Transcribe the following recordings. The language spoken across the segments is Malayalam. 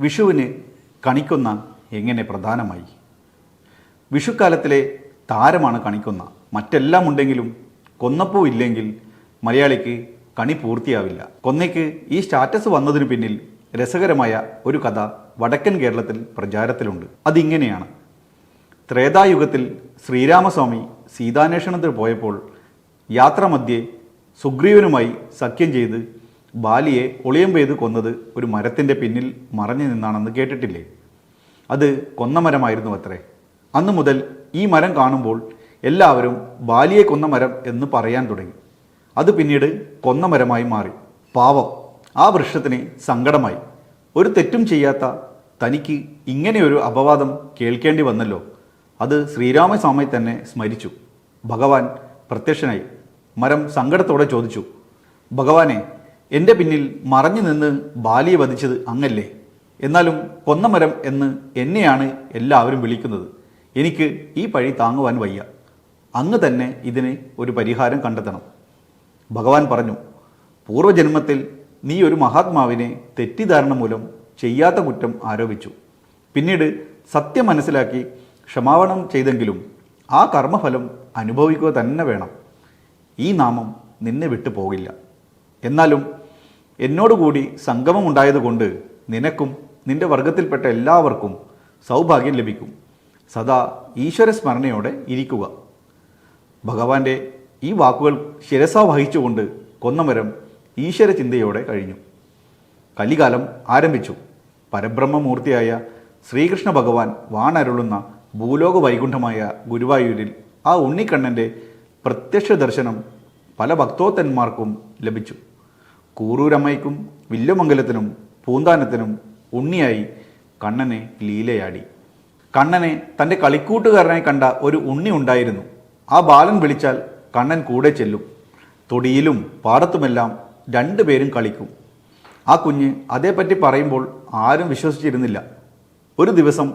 വിഷുവിന് കണിക്കൊന്ന എങ്ങനെ പ്രധാനമായി? വിഷുക്കാലത്തിലെ താരമാണ് കണിക്കൊന്ന. മറ്റെല്ലാം ഉണ്ടെങ്കിലും കൊന്നപ്പൂ ഇല്ലെങ്കിൽ മലയാളിക്ക് കണി പൂർത്തിയാവില്ല. കൊന്നയ്ക്ക് ഈ സ്റ്റാറ്റസ് വന്നതിന് പിന്നിൽ രസകരമായ ഒരു കഥ വടക്കൻ കേരളത്തിൽ പ്രചാരത്തിലുണ്ട്. അതിങ്ങനെയാണ്. ത്രേതായുഗത്തിൽ ശ്രീരാമസ്വാമി സീതാന്വേഷണത്തിന് പോയപ്പോൾ യാത്രാമധ്യേ സുഗ്രീവനുമായി സഖ്യം ചെയ്ത് ബാലിയെ ഒളിയം പെയ്ത് കൊന്നത് ഒരു മരത്തിന്റെ പിന്നിൽ മറഞ്ഞു നിന്നാണെന്ന് കേട്ടിട്ടില്ലേ? അത് കൊന്ന മരമായിരുന്നു അത്രേ. അന്നു മുതൽ ഈ മരം കാണുമ്പോൾ എല്ലാവരും ബാലിയെ കൊന്ന മരം എന്ന് പറയാൻ തുടങ്ങി. അത് പിന്നീട് കൊന്ന മരമായി മാറി. പാവം. ആ വൃക്ഷത്തിന് സങ്കടമായി. ഒരു തെറ്റും ചെയ്യാത്ത തനിക്ക് ഇങ്ങനെയൊരു അപവാദം കേൾക്കേണ്ടി വന്നല്ലോ. അത് ശ്രീരാമസ്വാമി തന്നെ സ്മരിച്ചു. ഭഗവാൻ പ്രത്യക്ഷനായി. മരം സങ്കടത്തോടെ ചോദിച്ചു. ഭഗവാനെ എന്റെ പിന്നിൽ മറഞ്ഞു നിന്ന് ബാലിയെ വധിച്ചത് അങ്ങല്ലേ? എന്നാലും കൊന്നമരം എന്ന് എന്നെയാണ് എല്ലാവരും വിളിക്കുന്നത്. എനിക്ക് ഈ പഴി താങ്ങുവാൻ വയ്യ. അങ്ങ് തന്നെ ഇതിന് ഒരു പരിഹാരം കണ്ടെത്തണം. ഭഗവാൻ പറഞ്ഞു പൂർവജന്മത്തിൽ നീ ഒരു മഹാത്മാവിനെ തെറ്റിദ്ധാരണ മൂലം ചെയ്യാത്ത കുറ്റം ആരോപിച്ചു. പിന്നീട് സത്യം മനസ്സിലാക്കി ക്ഷമാവണം ചെയ്തെങ്കിലും ആ കർമ്മഫലം അനുഭവിക്കുക തന്നെ വേണം. ഈ നാമം നിന്നെ വിട്ടു പോകില്ല എന്നാലും എന്നോടുകൂടി സംഗമം ഉണ്ടായതുകൊണ്ട് നിനക്കും നിന്റെ വർഗത്തിൽപ്പെട്ട എല്ലാവർക്കും സൗഭാഗ്യം ലഭിക്കും. സദാ ഈശ്വര സ്മരണയോടെ ഇരിക്കുക. ഭഗവാന്റെ ഈ വാക്കുകൾ ശിരസ വഹിച്ചുകൊണ്ട് കൊന്നമരം ഈശ്വര ചിന്തയോടെ കഴിഞ്ഞു. കലികാലം ആരംഭിച്ചു. പരബ്രഹ്മമൂർത്തിയായ ശ്രീകൃഷ്ണ ഭഗവാൻ വാണരുളുന്ന ഭൂലോക വൈകുണ്ഠമായ ഗുരുവായൂരിൽ ആ ഉണ്ണിക്കണ്ണന്റെ പ്രത്യക്ഷ ദർശനം പല ഭക്തോത്തന്മാർക്കും ലഭിച്ചു. കൂറൂരമ്മയ്ക്കും വില്ലുമംഗലത്തിനും പൂന്താനത്തിനും ഉണ്ണിയായി കണ്ണനെ ലീലയാടി. കണ്ണനെ തന്റെ കളിക്കൂട്ടുകാരനായി കണ്ട ഒരു ഉണ്ണി ഉണ്ടായിരുന്നു. ആ ബാലൻ വിളിച്ചാൽ കണ്ണൻ കൂടെ ചെല്ലും. തൊടിയിലും പാടത്തുമെല്ലാം രണ്ടുപേരും കളിക്കും. ആ കുഞ്ഞ് അതേപ്പറ്റി പറയുമ്പോൾ ആരും വിശ്വസിച്ചിരുന്നില്ല. ഒരു ദിവസം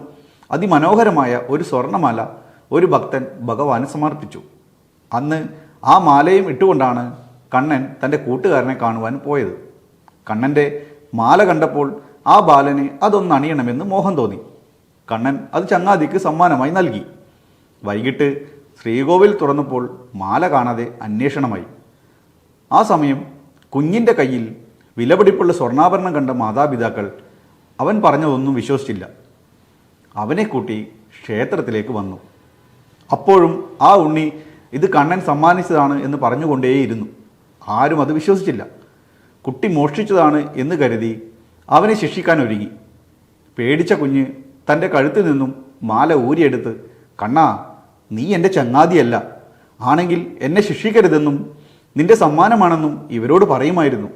അതിമനോഹരമായ ഒരു സ്വർണമാല ഒരു ഭക്തൻ ഭഗവാന് സമർപ്പിച്ചു. അന്ന് ആ മാലയും ഇട്ടുകൊണ്ടാണ് കണ്ണൻ തന്റെ കൂട്ടുകാരനെ കാണുവാൻ പോയത്. കണ്ണന്റെ മാല കണ്ടപ്പോൾ ആ ബാലന് അതൊന്ന് അണിയണമെന്ന് മോഹം തോന്നി. കണ്ണൻ അത് ചങ്ങാതിക്ക് സമ്മാനമായി നൽകി. വൈകിട്ട് ശ്രീകോവിൽ തുറന്നപ്പോൾ മാല കാണാതെ അന്വേഷണമായി. ആ സമയം കുഞ്ഞിന്റെ കയ്യിൽ വിലപിടിപ്പുള്ള സ്വർണാഭരണം കണ്ട മാതാപിതാക്കൾ അവൻ പറഞ്ഞതൊന്നും വിശ്വസിച്ചില്ല. അവനെ കൂട്ടി ക്ഷേത്രത്തിലേക്ക് വന്നു. അപ്പോഴും ആ ഉണ്ണി ഇത് കണ്ണൻ സമ്മാനിച്ചതാണ് എന്ന് പറഞ്ഞുകൊണ്ടേയിരുന്നു. ആരും അത് വിശ്വസിച്ചില്ല. കുട്ടി മോഷ്ടിച്ചതാണ് എന്ന് കരുതി അവനെ ശിക്ഷിക്കാൻ ഒരുങ്ങി. പേടിച്ച കുഞ്ഞ് തന്റെ കഴുത്തിൽ നിന്നും മാല ഊരിയെടുത്ത് കണ്ണാ നീ എന്റെ ചങ്ങാതിയല്ല. ആണെങ്കിൽ എന്നെ ശിക്ഷിക്കരുതെന്നും നിന്റെ സമ്മാനമാണെന്നും ഇവരോട് പറയുമായിരുന്നു.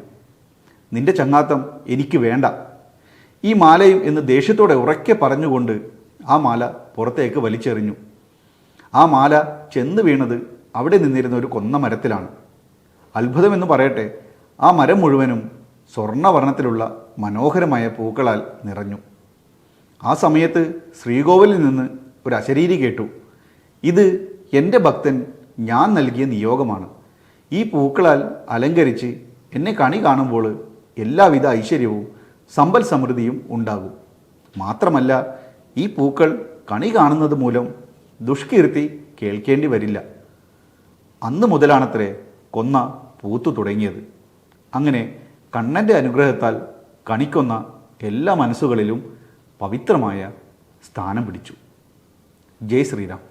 നിന്റെ ചങ്ങാത്തം എനിക്ക് വേണ്ട. ഈ മാലയും എന്ന് ദേഷ്യത്തോടെ ഉറക്കെ പറഞ്ഞുകൊണ്ട് ആ മാല പുറത്തേക്ക് വലിച്ചെറിഞ്ഞു. ആ മാല ചെന്ന് വീണത് അവിടെ നിന്നിരുന്ന ഒരു കൊന്ന മരത്തിലാണ്. അത്ഭുതമെന്ന് പറയട്ടെ ആ മരം മുഴുവനും സ്വർണവർണത്തിലുള്ള മനോഹരമായ പൂക്കളാൽ നിറഞ്ഞു. ആ സമയത്ത് ശ്രീകോവിലിൽ നിന്ന് ഒരു അശരീരി കേട്ടു. ഇത് എന്റെ ഭക്തൻ ഞാൻ നൽകിയ നിയോഗമാണ്. ഈ പൂക്കളാൽ അലങ്കരിച്ച് എന്നെ കണി കാണുമ്പോൾ എല്ലാവിധ ഐശ്വര്യവും സമ്പൽ സമൃദ്ധിയും ഉണ്ടാകും. മാത്രമല്ല ഈ പൂക്കൾ കണി കാണുന്നത് മൂലം ദുഷ്കീർത്തി കേൾക്കേണ്ടി വരില്ല. അന്ന് മുതലാണത്രേ കൊന്ന പൂത്തു തുടങ്ങിയത്. അങ്ങനെ കണ്ണന്റെ അനുഗ്രഹത്താൽ കണിക്കൊന്ന എല്ലാ മനസ്സുകളിലും പവിത്രമായ സ്ഥാനം പിടിച്ചു. ജയ് ശ്രീറാം